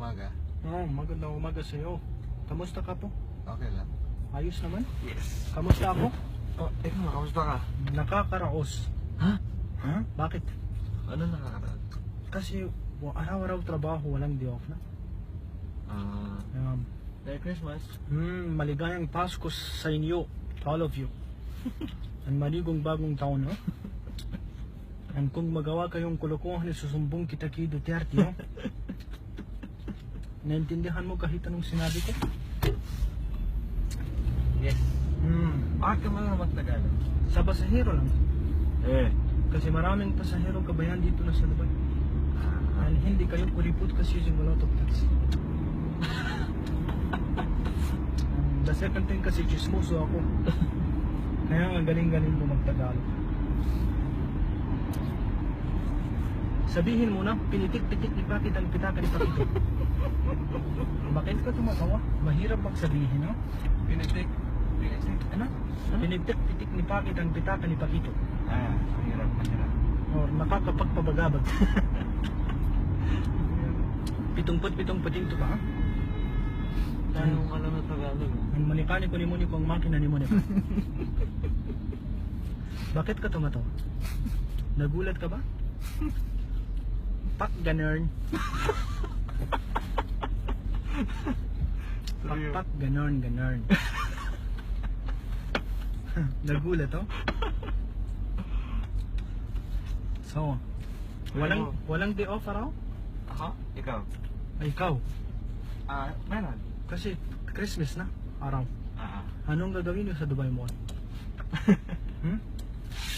umaga. Oh, magandang umaga sa iyo. Kamusta ka po? Okay lang. Ayos naman. Yes. Kamusta ako? Oh, ikaw, kamusta ka? Nakakaraos. Ha? Ha? Bakit? Ano nakakaraan? Kasi wa- araw-araw trabaho, walang day off na. Ah, Um, Merry Christmas. hmm, maligayang Pasko sa inyo, to all of you. Ang maligong bagong taon, no? And kung magawa kayong kulukuhan, susumbong kita kay Duterte, no? Naintindihan mo kahit anong sinabi ko? Yes. Hmm. Bakit ka man magtagalog? Sa pasahero lang. Eh. Kasi maraming pasahero kabayan dito na sa Dubai. And hindi kayo kuripot kasi using a lot of taxi. The second thing kasi chismoso ako. Kaya ang galing-galing mo magtagalog. Sabihin mo na, pinitik-pitik ni Pakit ang pitaka ni Pakito. Bakit ka tumatawa? Mahirap bang sabihin, no? Pinitik. Pinitik. Ano? Pinitik-pitik ni Pakit ang pitaka ni Pakito. Ah, mahirap, mahirap. Or nakakapagpabagabag. Pitungput-pitong pating to ba? Tayo mo alam na Tagalog. Ang manikani ko ni Muni ko ang makina ni Muni. Bakit ka tumatawa? Nagulat ka ba? Pak ganern. Pak pak ganern ganern. Nagulat oh. So, walang walang day off araw? Ako? Ikaw? Ay, ikaw. Ah, meron. Kasi Christmas na araw. Ah. Anong gagawin niyo sa Dubai Mall? hmm?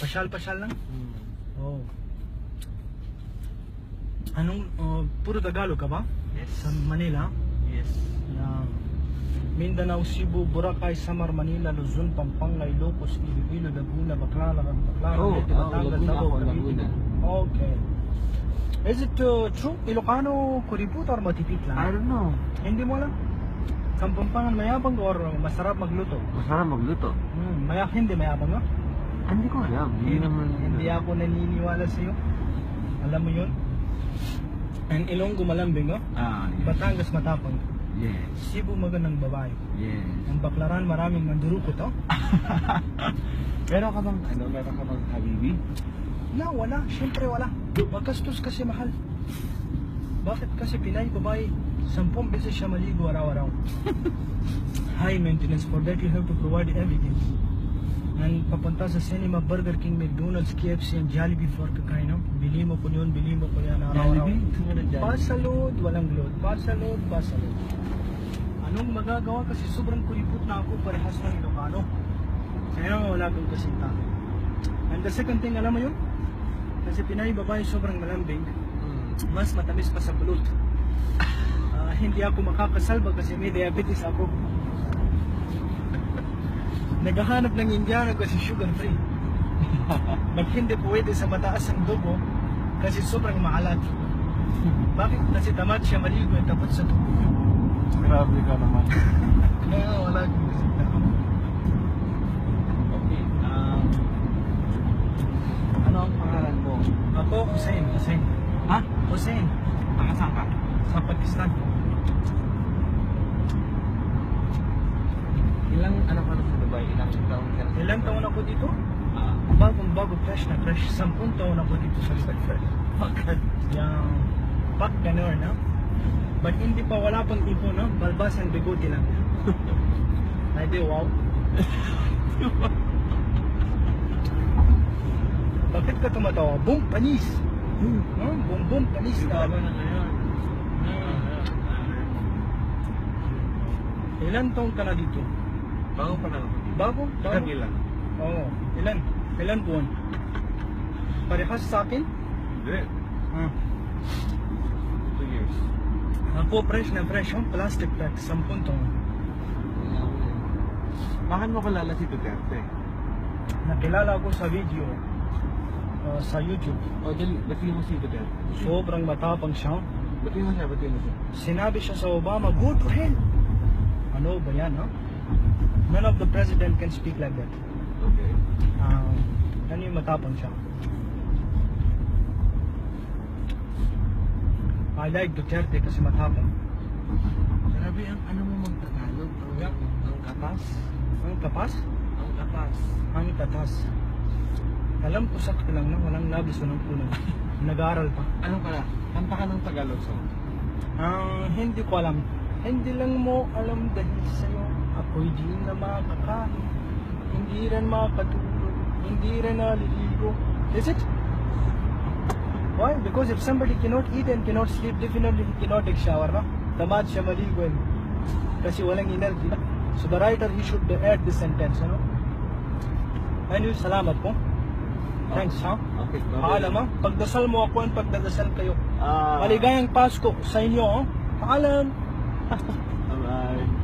Pasyal-pasyal lang? Hmm. Oh. Anong, uh, puro Tagalog ka ba? Yes. Sa Manila? Yes. Yeah. Mindanao, Cebu, Boracay, Samar, Manila, Luzon, Pampanga, Ilocos, Iloilo, Laguna, Baclaran, Baclaran, Oh, Leyte, oh, Batangas, Laguna Davao. Laguna. Okay. Is it uh, true? Ilocano, Kuriput or matipit I lang? don't know. Hindi mo alam? Kampampangan mayabang or masarap magluto? Masarap magluto. Hmm, maya, hindi mayabang no? Hindi ko alam. Hindi naman. Hindi ako naniniwala sa iyo. Alam mo yun? Ang Ilonggo malambing, no? Ah, yes. Batangas matapang. Yes. Cebu magandang babae. Yes. Ang Baklaran maraming mandurukot, oh. Meron ka bang, ano, meron ka bang habibi? Na, wala. Siyempre wala. Magastos kasi mahal. Bakit kasi Pinay babae, sampung beses siya maligo araw-araw. High maintenance. For that, you have to provide everything. And papunta sa cinema, Burger King, McDonald's, KFC, and Jollibee for kakain, no? Bili mo po yun, bili mo po yan araw-araw. Pasalod, walang load. Pasalod, pasalod. Anong magagawa kasi sobrang kuripot na ako parehas ng Ilocano. Kaya wala kang kasinta. And the second thing, alam mo yun? Kasi Pinay babae sobrang malambing, Hmm. mas matamis pa sa balut. Ah, hindi ako makakasalba kasi may diabetes ako. Naghahanap ng Indiano kasi sugar free. Ba't hindi pwede sa mataas ang dugo kasi sobrang maalat. Bakit? Kasi tamad siya maligo at tapos sa tubo. Grabe ka naman. Kaya wala akong kasinta. Okay. Um, ano ang pangalan mo? Ako, Hussein. Hussein. Ha? Hussein. Nakasaan ka? Sa Pakistan. Ilang ano ka na sa Dubai? Ilang taon ka na sa Ilang taon ako dito? Ah. Bagong bago fresh na fresh. Sampung taon ako dito sa Dubai. Bakit? Yung pak ganun, no? But hindi pa wala pang ipo, no? Balbas ang bigote lang. Ay di, wow. Bakit ka tumatawa? Boom, panis. No? Boom, boom, panis ka. Grabe na ngayon. Ilan taon ka na dito? Bago pa lang. Bago? Bago? Ilan? Oo. Ilan? Ilan buwan? Parehas sa akin? Hindi. Ah. Two years. Ako fresh na fresh, oh. Plastic bag, sampung taon. Bakit mo kilala si Duterte? Nakilala ko sa video uh, sa YouTube. O, dali, batiin mo si Duterte. Sobrang matapang siya. Batiin mo siya, batiin mo siya. Sinabi siya sa Obama, go to hell. Ano ba yan, no? None of the president can speak like that. Okay. Um, ano yung matapang siya? I like Duterte kasi matapang. Grabe ang ano mo magtagalog. Ang, Yeah. ang kapas. Ang kapas? Ang kapas. Ang tatas. Alam ko sakto lang na walang labis walang puno. Nag-aaral pa. Ano ka na? Kanta ka ng Tagalog song. Ang hindi ko alam. Hindi lang mo alam dahil ako'y di na makakain. Hindi rin makatulog. Hindi rin naliligo. Is it? Why? Because if somebody cannot eat and cannot sleep, definitely he cannot take shower, no? Tamad siya maligo. eh. Kasi walang energy. So the writer, he should add this sentence, you know? Anyway, salamat po. Thanks, ha? Okay. Paalam, ha? Pagdasal mo ako and pagdadasal kayo. Ah. Maligayang Pasko sa inyo, oh. Paalam! Bye-bye.